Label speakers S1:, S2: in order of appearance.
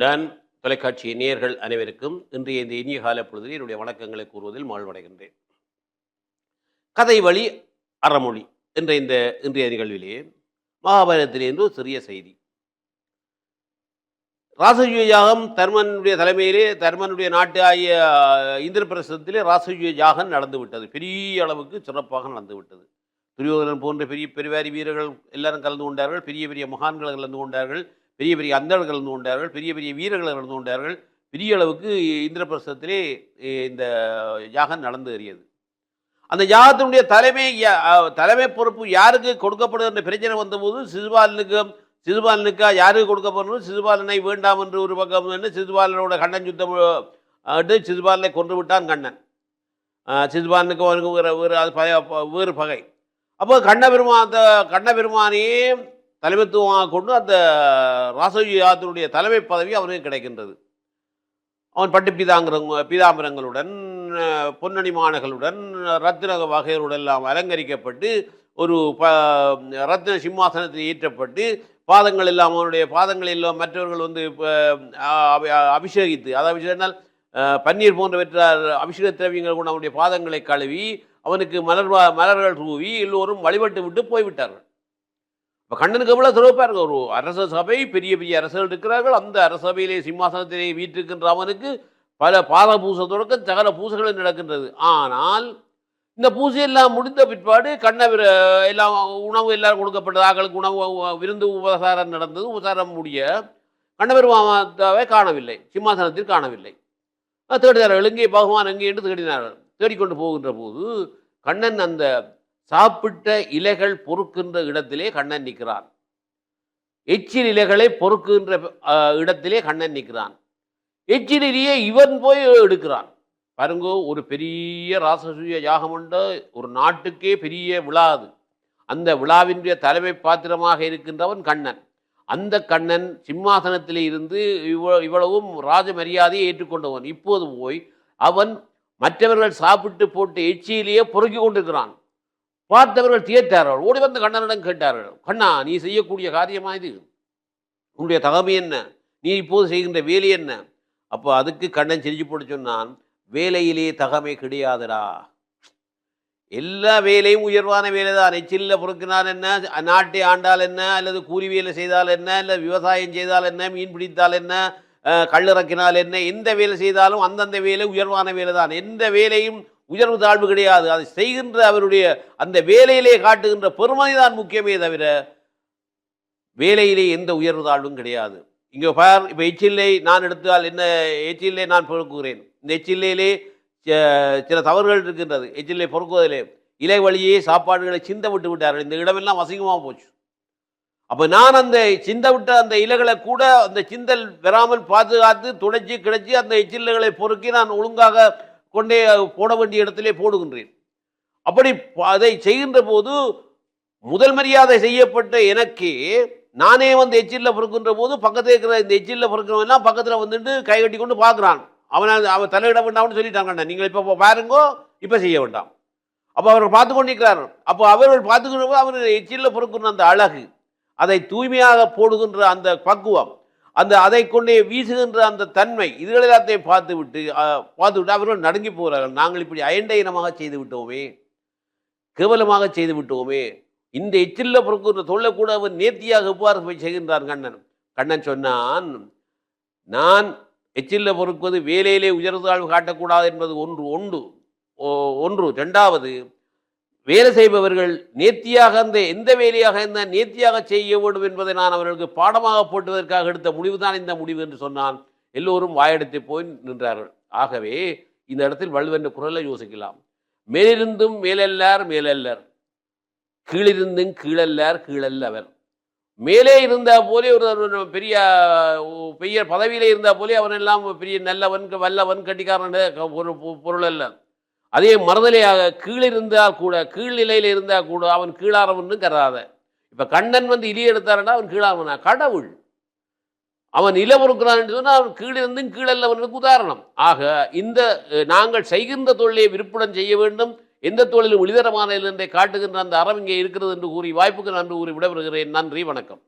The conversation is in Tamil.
S1: டான் தொலைக்காட்சி நேயர்கள் அனைவருக்கும் இன்றைய இந்த இனிய கால பொழுதில் என்னுடைய வணக்கங்களை கூறுவதில் மாழ்வடைகின்றேன் கதை வழி அறமொழி என்ற இந்த இன்றைய நிகழ்விலே மகாபாரதத்திலிருந்து ஒரு சிறிய செய்தி. ராசஜுய யாகம் தர்மனுடைய தலைமையிலே தர்மனுடைய நாட்டு ஆகிய இந்திரபிரசத்திலே ராசஜுய யாகம் நடந்து விட்டது பெரிய அளவுக்கு சிறப்பாக நடந்து விட்டது துரியோதனன் போன்ற பெரிய பெருவாரி வீரர்கள் எல்லாரும் கலந்து கொண்டார்கள். பெரிய பெரிய மகான்கள் கலந்து கொண்டார்கள். பெரிய பெரிய அந்தர்கள் இருந்து கொண்டார்கள் பெரிய பெரிய வீரர்கள் இருந்து கொண்டார்கள். பெரிய அளவுக்கு இந்திரபிரசத்திலே இந்த யாகம் நடந்து அறியது அந்த யாகத்தினுடைய தலைமை யா- தலைமை பொறுப்பு யாருக்கு கொடுக்கப்படுகின்ற பிரச்சனை வந்தபோது சிசுபாலனுக்கு சிசுபாலனுக்கா யாருக்கு கொடுக்கப்படணும் சிசுபாலனை வேண்டாம் என்று ஒரு பக்கம் என்ன சிசுபாலனோட கண்ணன் சுத்தம் ஆட்டு சிசுபாலனை கொன்று விட்டான் கண்ணன். அஹ், சிசுபாலனுக்கு அவனுக்கு வேறு வேறு அது வேறு பகை. அப்போ கண்ணபெருமா அந்த கண்ணபெருமானையே தலைமைத்துவமாக கொண்டு அந்த ராசோஜி தலைமை பதவி அவனுக்கு கிடைக்கின்றது. அவன் பட்டு பீதாங்கிற பீதாம்பரங்களுடன் பொன்னணி மாணகளுடன் ரத்தின வகைகளுடன் எல்லாம் அலங்கரிக்கப்பட்டு ஒரு ப ரத்ன சிம்மாசனத்தில் ஈற்றப்பட்டு பாதங்கள் எல்லாம் அவனுடைய பாதங்கள் எல்லாம் மற்றவர்கள் வந்து அபிஷேகித்து அதை அபிஷேகினால் பன்னீர் போன்றவற்றால் அபிஷேக திரவியங்கள் கொண்டு அவனுடைய பாதங்களை கழுவி அவனுக்கு மலர் மலர்கள் தூவி எல்லோரும் வழிபட்டு விட்டு போய்விட்டார்கள். இப்போ கண்ணனுக்கு எவ்வளோ சிறப்பாக ஒரு அரச சபை பெரிய பெரிய அரசர்கள் இருக்கிறார்கள் அந்த அரசபையிலே சிம்மாசனத்திலே வீட்டிருக்கின்ற அவனுக்கு பல பாத பூசை தொடக்க சகல பூசைகளும் நடக்கின்றது. ஆனால் இந்த பூஜை எல்லாம் முடிந்த பிற்பாடு கண்ணவிர எல்லாம் உணவு எல்லாரும் கொடுக்கப்பட்டது ஆக்களுக்கு உணவு விருந்து உபசாரம் நடந்தது. உபசாரம் முடிய கண்ணபெருமாவை காணவில்லை சிம்மாசனத்தில் காணவில்லை. அஹ் தேடினார்கள் எங்கே பகவான் எங்கே என்று தேடினார்கள். தேடிக்கொண்டு போகின்ற போது கண்ணன் அந்த சாப்பிட்ட இலைகள் பொறுக்கின்ற இடத்திலே கண்ணன் நிற்கிறான். எச்சில் இலைகளை பொறுக்குகின்ற இடத்திலே கண்ணன் நிற்கிறான். எச்சிலேயே இவன் போய் எடுக்கிறான். பாருங்கோ ஒரு பெரிய ராசசூய யாகம் உண்டு ஒரு நாட்டுக்கே பெரிய விழா அது. அந்த விழாவினுடைய தலைமை பாத்திரமாக இருக்கின்றவன் கண்ணன். அந்த கண்ணன் சிம்மாசனத்தில் இருந்து இவ்வ இவ்வளவும் ராஜ மரியாதையை ஏற்றுக்கொண்டவன். இப்போது போய் அவன் மற்றவர்கள் சாப்பிட்டு போட்டு எச்சியிலேயே பொறுக்கி கொண்டிருக்கிறான். பார்த்தவர்கள் தியேட்டார்கள் ஓடி வந்து கண்ணனிடம் கேட்டார்கள். கண்ணா நீ செய்யக்கூடிய காரியமா இது? உன்னுடைய தகமை என்ன? நீ இப்போது செய்கின்ற வேலை என்ன? அப்போ அதுக்கு கண்ணன் சிரிச்சு போட்டு சொன்னான் வேலையிலே தகமை கிடையாதுடா. எல்லா வேலையும் உயர்வான வேலை தான் எச்சில்ல பொறுக்கினால் என்ன? நாட்டை ஆண்டால் என்ன? அல்லது கூலி வேலை செய்தால் என்ன? இல்லை விவசாயம் செய்தால் என்ன? மீன் பிடித்தால் என்ன? அஹ், கல்லிறக்கினால் என்ன? எந்த வேலை செய்தாலும் அந்தந்த வேலை உயர்வான வேலை தான் எந்த வேலையும் உயர்வு தாழ்வு கிடையாது. அதை செய்கின்ற அவருடைய அந்த வேலையிலே காட்டுகின்ற பெருமை தான் முக்கியமே தவிர வேலையிலே எந்த உயர்வு தாழ்வும் கிடையாது. இங்கே பார் இப்போ எச்சில்லை நான் எடுத்தால் என்ன எச்சில்லை நான் பொறுக்குகிறேன். இந்த எச்சில்லையிலே ச- சில தவறுகள் இருக்கின்றது. எச்சில்லை பொறுக்குவதிலே இலை வழியே சாப்பாடுகளை சிந்த விட்டு விட்டார்கள். இந்த இடமெல்லாம் அசிங்கமாக போச்சு. அப்போ நான் அந்த சிந்த விட்ட அந்த இலைகளை கூட அந்த சிந்தல் பெறாமல் பாதுகாத்து துடைச்சி கிடச்சி அந்த எச்சில்லைகளை பொறுக்கி நான் ஒழுங்காக கொண்டே போட வேண்டிய இடத்திலே போடுகின்றேன். அப்படி அதை செய்கின்ற போது முதல் மரியாதை செய்யப்பட்ட எனக்கு நானே வந்து எச்சில்ல பொறுக்கின்ற போது பக்கத்தில் இருக்கிற இந்த எச்சில்ல பொறுக்கிறவன் பக்கத்தில் வந்துட்டு கை கட்டி கொண்டு பார்க்குறான். அவனை அவன் தலையிட வேண்டாம்னு சொல்லிட்டாங்க நீங்கள் இப்போ பாருங்கோ இப்போ செய்ய வேண்டாம். அப்போ அவர்கள் பார்த்து கொண்டிருக்கிறார். அப்போ அவர்கள் பார்த்துக்கிற போது அவர் எச்சில்ல பொறுக்கின்ற அந்த அழகு அதை தூய்மையாக போடுகின்ற அந்த பக்குவம் அந்த அதை கொண்டே வீசுகின்ற அந்த தன்மை இதுகள் எல்லாத்தையும் பார்த்து விட்டு பார்த்து விட்டு அவர்கள் நடுங்கி போகிறார்கள். நாங்கள் இப்படி அயண்ட இனமாக செய்து விட்டோமே கேவலமாக செய்து விட்டோமே இந்த எச்சில்ல பொறுக்கின்ற தொல்லை கூட அவர் நேர்த்தியாக எவ்வாறு போய் செய்கின்றான் கண்ணன்? கண்ணன் சொன்னான் நான் எச்சில்ல பொறுப்பது வேலையிலே உயர்ந்தாழ்வு காட்டக்கூடாது என்பது ஒன்று ஒன்று ஒன்று. ரெண்டாவது வேலை செய்பவர்கள் நேர்த்தியாக இருந்த எந்த வேலையாக இருந்தால் நேர்த்தியாக செய்ய வேண்டும் என்பதை நான் அவர்களுக்கு பாடமாக போட்டுவதற்காக எடுத்த முடிவு தான் இந்த முடிவு என்று சொன்னான் எல்லோரும் வாயெடுத்து போய் நின்றார்கள். ஆகவே இந்த இடத்தில் வள்ளுவென்ற குரலை யோசிக்கலாம். மேலிருந்தும் மேலல்லார் மேலல்லர் கீழிருந்தும் கீழல்லார் கீழல்லவர். மேலே இருந்தால் போலே ஒரு பெரிய பெரிய பதவியிலே இருந்தால் போலே அவன் எல்லாம் பெரிய நல்லவன் வல்லவன் கட்டிக்காரன் ஒரு பொ- பொருள் அல்ல அதே மறுதலையாக கீழிருந்தால் கூட கீழ்நிலையில் இருந்தால் கூட அவன் கீழாரவன்னு கருதாத இப்போ கண்ணன் வந்து இலி எடுத்தாருன்னா அவன் கீழாரவனா கடவுள். அவன் நில பொறுக்கிறான் என்று சொன்னால் அவன் கீழிருந்தும் கீழல்லவனுக்கு உதாரணம். ஆக இந்த நாங்கள் செய்கின்ற தொழிலை விருப்புடன் செய்ய வேண்டும். எந்த தொழிலும் இழிதரமான என்றே காட்டுகின்ற அந்த அறம் இங்கே இருக்கிறது என்று கூறி வாய்ப்புக்கு நன்றி கூறி விடப்படுகிறேன் நன்றி வணக்கம்.